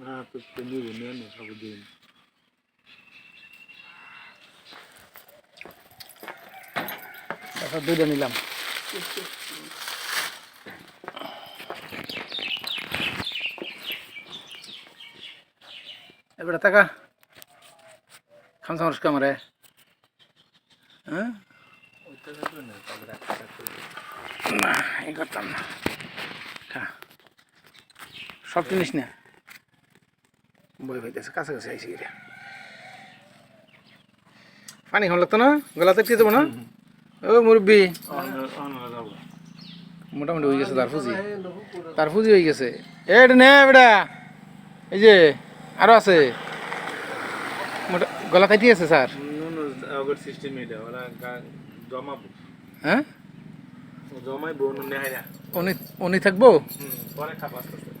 না তো নিব নিয়ে নে সবদিন তারপর দুইটা নিলাম এবারে টাকা খামসা মানুষ কামারে হ্যাঁ ওইটা থাকবে না এই করতাম না সব জিনিস না। বই হইতেছে কাছাকাছি আইসি রে। পানি খাওয়া লাগতো না? গলাতে কি যাব না? ও মুরব্বী। মোটামুটি হয়ে গেছে তার ফুজি। তার ফুজি হয়ে গেছে। এ এটা নে বেটা। এই যে আরও আছে। মোটা গলা কাটি আছে স্যার? এটা হ্যাঁ উনি থাকব? পরে খাব আস্তে আস্তে।